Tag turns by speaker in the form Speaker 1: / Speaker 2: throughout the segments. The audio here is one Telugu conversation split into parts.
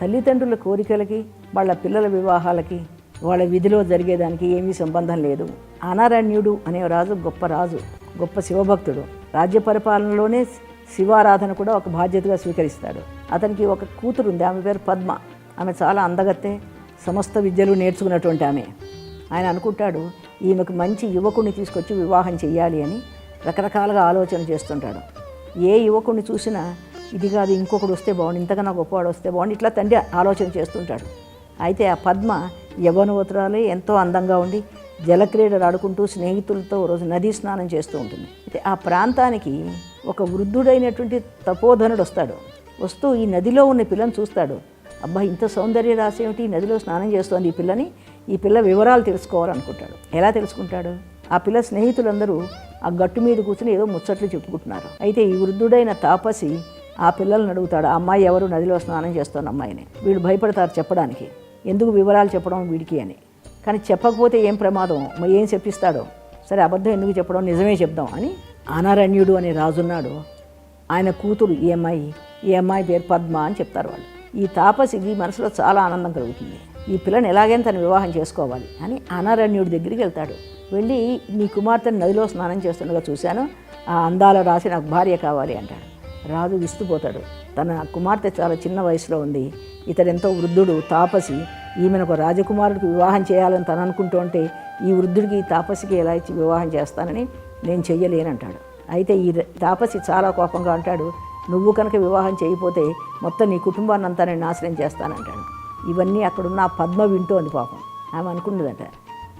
Speaker 1: తల్లిదండ్రుల కోరికలకి వాళ్ళ పిల్లల వివాహాలకి వాళ్ళ విధిలో జరిగేదానికి ఏమీ సంబంధం లేదు. అనారణ్యుడు అనే రాజు గొప్ప రాజు గొప్ప శివభక్తుడు. రాజ్య పరిపాలనలోనే శివారాధన కూడా ఒక బాధ్యతగా స్వీకరిస్తాడు. అతనికి ఒక కూతురు ఉంది ఆమె పేరు పద్మ. ఆమె చాలా అందగత్తే సమస్త విద్యలు నేర్చుకున్నటువంటి ఆమె. ఆయన అనుకుంటాడు ఈమెకు మంచి యువకుడిని తీసుకొచ్చి వివాహం చేయాలి అని రకరకాలుగా ఆలోచన చేస్తుంటాడు. ఏ యువకుడిని చూసినా ఇది కాదు ఇంకొకడు వస్తే బాగుండు ఇంతకన్నా గొప్పవాడు వస్తే బాగుండు ఇట్లా తండ్రి ఆలోచన చేస్తుంటాడు. అయితే ఆ పద్మ యవనవతురాలే ఎంతో అందంగా ఉండి జలక్రీడలు ఆడుకుంటూ స్నేహితులతో రోజు నదీ స్నానం చేస్తూ ఉంటుంది. అయితే ఆ ప్రాంతానికి ఒక వృద్ధుడైనటువంటి తపోధనుడు వస్తాడు. వస్తూ ఈ నదిలో ఉన్న పిల్లని చూస్తాడు. అబ్బా ఇంత సౌందర్య రాశి ఏమిటి? ఈ నదిలో స్నానం చేస్తోంది ఈ పిల్లని. ఈ పిల్ల వివరాలు తెలుసుకోవాలనుకుంటాడు. ఎలా తెలుసుకుంటాడు? ఆ పిల్ల స్నేహితులందరూ ఆ గట్టు మీద కూర్చుని ఏదో ముచ్చట్లు చెప్పుకుంటున్నారు. అయితే ఈ వృద్ధుడైన తాపసి ఆ పిల్లల్ని అడుగుతాడు ఆ అమ్మాయి ఎవరు? నదిలో స్నానం చేస్తున్న అమ్మాయిని. వీళ్ళు భయపడతారు చెప్పడానికి. ఎందుకు వివరాలు చెప్పడం వీడికి? అని. కానీ చెప్పకపోతే ఏం ప్రమాదం? మరి ఏం చెప్పిస్తాడో? సరే అబద్ధం ఎందుకు చెప్పడం? నిజమే చెప్దాం. అని అనారణ్యుడు అనే రాజున్నాడు ఆయన కూతురు ఈ అమ్మాయి ఈ అమ్మాయి పేరు పద్మ అని చెప్తారు వాళ్ళు. ఈ తాపసికి మనసులో చాలా ఆనందం కలుగుతుంది. ఈ పిల్లని ఎలాగైనా తను వివాహం చేసుకోవాలి అని అనారణ్యుడి దగ్గరికి వెళ్తాడు. వెళ్ళి నీ కుమార్తెను నదిలో స్నానం చేస్తుండగా చూశాను. ఆ అందాల రాసి నాకు భార్య కావాలి అంటాడు. రాజు విస్తుపోతాడు. తన కుమార్తె చాలా చిన్న వయసులో ఉంది. ఇతడెంతో వృద్ధుడు తాపసి ఈమెను ఒక రాజకుమారుడికి వివాహం చేయాలని తను అనుకుంటూ ఉంటే ఈ వృద్ధుడికి ఈ తాపసికి ఎలా ఇచ్చి వివాహం చేస్తానని నేను చెయ్యలేనంటాడు. అయితే ఈ తాపసి చాలా కోపంగా అంటాడు నువ్వు కనుక వివాహం చేయకపోతే మొత్తం నీ కుటుంబాన్ని అంతా నేను నాశనం చేస్తానంటాడు. ఇవన్నీ అక్కడున్న పద్మ వింటోంది పాపం. ఆమె అనుకున్నదట.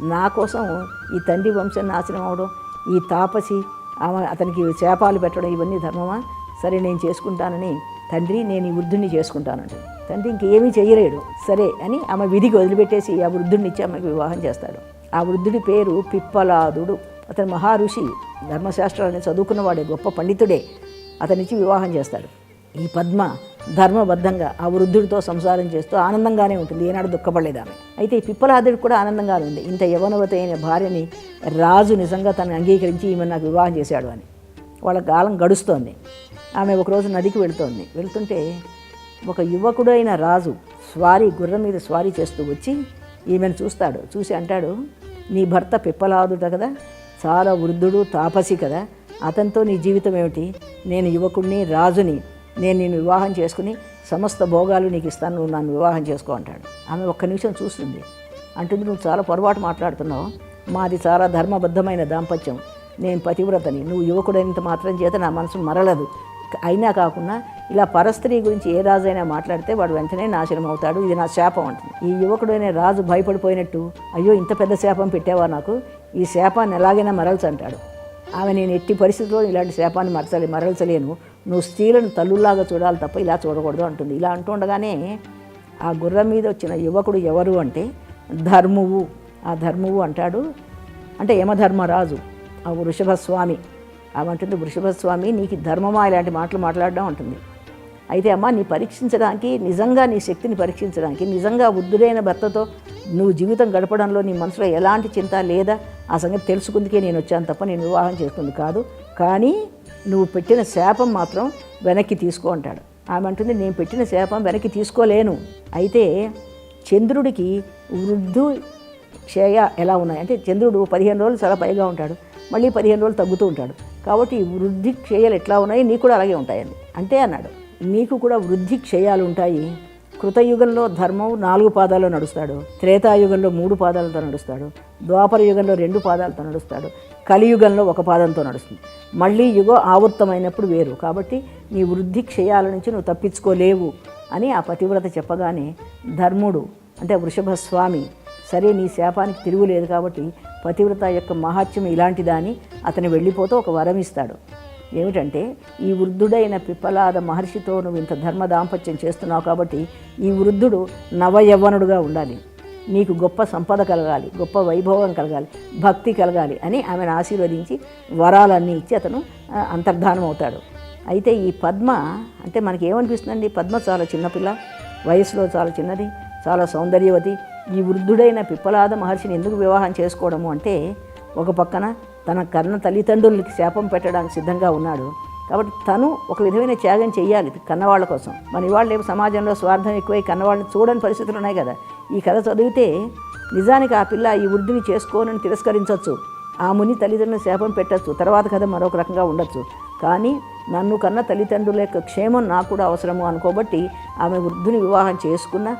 Speaker 1: నా కోసం ఈ తండ్రి వంశం నాశనం అవడం ఈ తాపసి ఆమె అతనికి శాపాలు పెట్టడం ఇవన్నీ ధర్మమా? సరే నేను చేసుకుంటానని తండ్రి నేను ఈ వృద్ధుడిని చేసుకుంటానంట తండ్రి ఇంకేమీ చేయలేడు. సరే అని ఆమె విధికి వదిలిపెట్టేసి ఆ వృద్ధుడిని ఇచ్చి ఆమెకు వివాహం చేస్తాడు. ఆ వృద్ధుడి పేరు పిప్పలాదుడు. అతను మహారుషి ధర్మశాస్త్రాన్ని చదువుకున్నవాడే గొప్ప పండితుడే. అతనిచ్చి వివాహం చేస్తాడు. ఈ పద్మ ధర్మబద్ధంగా ఆ వృద్ధుడితో సంసారం చేస్తూ ఆనందంగానే ఉంటుంది. ఏనాడు దుఃఖపడలేదు ఆమె. అయితే ఈ పిప్పలాదుడు కూడా ఆనందంగానే ఉంది. ఇంత యవనవత అయిన భార్యని రాజు నిజంగా తను అంగీకరించి ఈమె నాకు వివాహం చేశాడు అని. వాళ్ళ కాలం గడుస్తోంది. ఆమె ఒకరోజు నదికి వెళుతోంది. వెళ్తుంటే ఒక యువకుడైన రాజు స్వారీ గుర్రం మీద స్వారీ చేస్తూ వచ్చి ఈమెను చూస్తాడు. చూసి అంటాడు నీ భర్త పిప్పలాదుట కదా చాలా వృద్ధుడు తాపసి కదా. అతనితో నీ జీవితం ఏమిటి? నేను యువకుడిని రాజుని నేను నేను వివాహం చేసుకుని సమస్త భోగాలు నీకు ఇస్తాను నువ్వు నన్ను వివాహం చేసుకో అంటాడు. ఆమె ఒక్క నిమిషం చూస్తుంది. అంటుంది నువ్వు చాలా పొరపాటు మాట్లాడుతున్నావు. మాది చాలా ధర్మబద్ధమైన దాంపత్యం. నేను పతివ్రతని. నువ్వు యువకుడైనంత మాత్రం చేత నా మనసు మరలదు. అయినా కాకుండా ఇలా పరస్త్రీ గురించి ఏ రాజైనా మాట్లాడితే వాడు వెంటనే నాశనం అవుతాడు ఇది నా శాపం అంటుంది. ఈ యువకుడైన రాజు భయపడిపోయినట్టు అయ్యో ఇంత పెద్ద శాపం పెట్టావా నాకు? ఈ శాపాన్ని ఎలాగైనా మరల్చు అంటాడు ఆమె నేను ఎట్టి పరిస్థితుల్లో ఇలాంటి శాపాన్ని మరచలే మరల్చలేను. నువ్వు స్త్రీలను తల్లుల్లాగా చూడాలి తప్ప ఇలా చూడకూడదు అంటుంది. ఇలా అంటుండగానే ఆ గుర్రం మీద వచ్చిన యువకుడు ఎవరు అంటే ధర్మువు. ఆ ధర్మువు అంటాడు. అంటే యమధర్మరాజు. వృషభస్వామి. ఆమంటుంది వృషభస్వామి నీకు ధర్మమా? ఇలాంటి మాటలు మాట్లాడడం అంటుంది అయితే అమ్మ నీ పరీక్షించడానికి నిజంగా నీ శక్తిని పరీక్షించడానికి నిజంగా వృద్ధుడైన భర్తతో నువ్వు జీవితం గడపడంలో నీ మనసులో ఎలాంటి చింత లేదా ఆ సంగతి తెలుసుకుందుకే నేను వచ్చాను తప్ప నేను వివాహం చేసుకుంది కాదు. కానీ నువ్వు పెట్టిన శాపం మాత్రం వెనక్కి తీసుకో అంటాడు. ఆమె అంటుంది నేను పెట్టిన శాపం వెనక్కి తీసుకోలేను. అయితే చంద్రుడికి వృద్ధు క్షయ ఎలా ఉన్నాయి? అంటే చంద్రుడు పదిహేను రోజులు చాలా పైగా ఉంటాడు. మళ్ళీ పదిహేను రోజులు తగ్గుతూ ఉంటాడు. కాబట్టి ఈ వృద్ధి క్షయాలు ఎట్లా ఉన్నాయి నీకు కూడా అలాగే ఉంటాయండి. అంటే అన్నాడు నీకు కూడా వృద్ధి క్షయాలు ఉంటాయి. కృతయుగంలో ధర్మం నాలుగు పాదాల్లో నడుస్తాడు త్రేతాయుగంలో మూడు పాదాలతో నడుస్తాడు ద్వాపర యుగంలో రెండు పాదాలతో నడుస్తాడు కలియుగంలో ఒక పాదంతో నడుస్తుంది. మళ్ళీ యుగం ఆవృత్తమైనప్పుడు వేరు. కాబట్టి నీ వృద్ధి క్షయాల నుంచి నువ్వు తప్పించుకోలేవు అని ఆ పతివ్రత చెప్పగానే ధర్ముడు అంటే వృషభస్వామి సరే నీ శాపానికి తిరుగులేదు కాబట్టి పతివ్రత యొక్క మహాత్యం ఇలాంటిదని అతను వెళ్ళిపోతూ ఒక వరం ఇస్తాడు. ఏమిటంటే ఈ వృద్ధుడైన పిప్పలాద మహర్షితో నువ్వు ఇంత ధర్మ దాంపత్యం చేస్తున్నావు కాబట్టి ఈ వృద్ధుడు నవయవ్వనుడుగా ఉండాలి. నీకు గొప్ప సంపద కలగాలి గొప్ప వైభవం కలగాలి భక్తి కలగాలి అని ఆమెను ఆశీర్వదించి వరాలన్నీ ఇచ్చి అతను అంతర్ధానం అవుతాడు అయితే ఈ పద్మ అంటే మనకి ఏమనిపిస్తుందండి పద్మ చాలా చిన్నపిల్ల వయసులో చాలా చిన్నది చాలా సౌందర్యవతి ఈ వృద్ధుడైన పిప్పలాద మహర్షిని ఎందుకు వివాహం చేసుకోవడము అంటే ఒక పక్కన తన కర్ణ తల్లిదండ్రులకి శాపం పెట్టడానికి సిద్ధంగా ఉన్నాడు. కాబట్టి తను ఒక విధమైన త్యాగం చేయాలి కన్నవాళ్ళ కోసం. మన ఇవాళ రేపు సమాజంలో స్వార్థం ఎక్కువై కన్నవాళ్ళని చూడని పరిస్థితులు ఉన్నాయి కదా. ఈ కథ చదివితే నిజానికి ఆ పిల్ల ఈ వృద్ధిని చేసుకోనని తిరస్కరించవచ్చు ఆ ముని తల్లిదండ్రులను శాపం పెట్టచ్చు. తర్వాత కథ మరొక రకంగా ఉండొచ్చు. కానీ నన్ను కన్న తల్లిదండ్రుల యొక్క క్షేమం నాకు కూడా అవసరము అనుకోబట్టి ఆమె వృద్ధుని వివాహం చేసుకున్న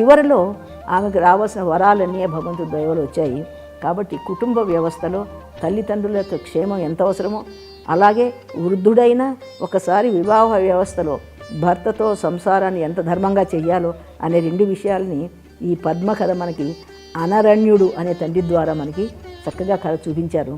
Speaker 1: చివరిలో ఆమెకు రావాల్సిన వరాలన్నీ భగవంతుడి దయవలు వచ్చాయి. కాబట్టి కుటుంబ వ్యవస్థలో తల్లిదండ్రుల యొక్క క్షేమం ఎంత అవసరమో అలాగే వృద్ధుడైన ఒకసారి వివాహ వ్యవస్థలో భర్తతో సంసారాన్ని ఎంత ధర్మంగా చెయ్యాలో అనే రెండు విషయాల్ని ఈ పద్మ కథ మనకి అనరణ్యుడు అనే తండ్రి ద్వారా మనకి చక్కగా కథ చూపించారు.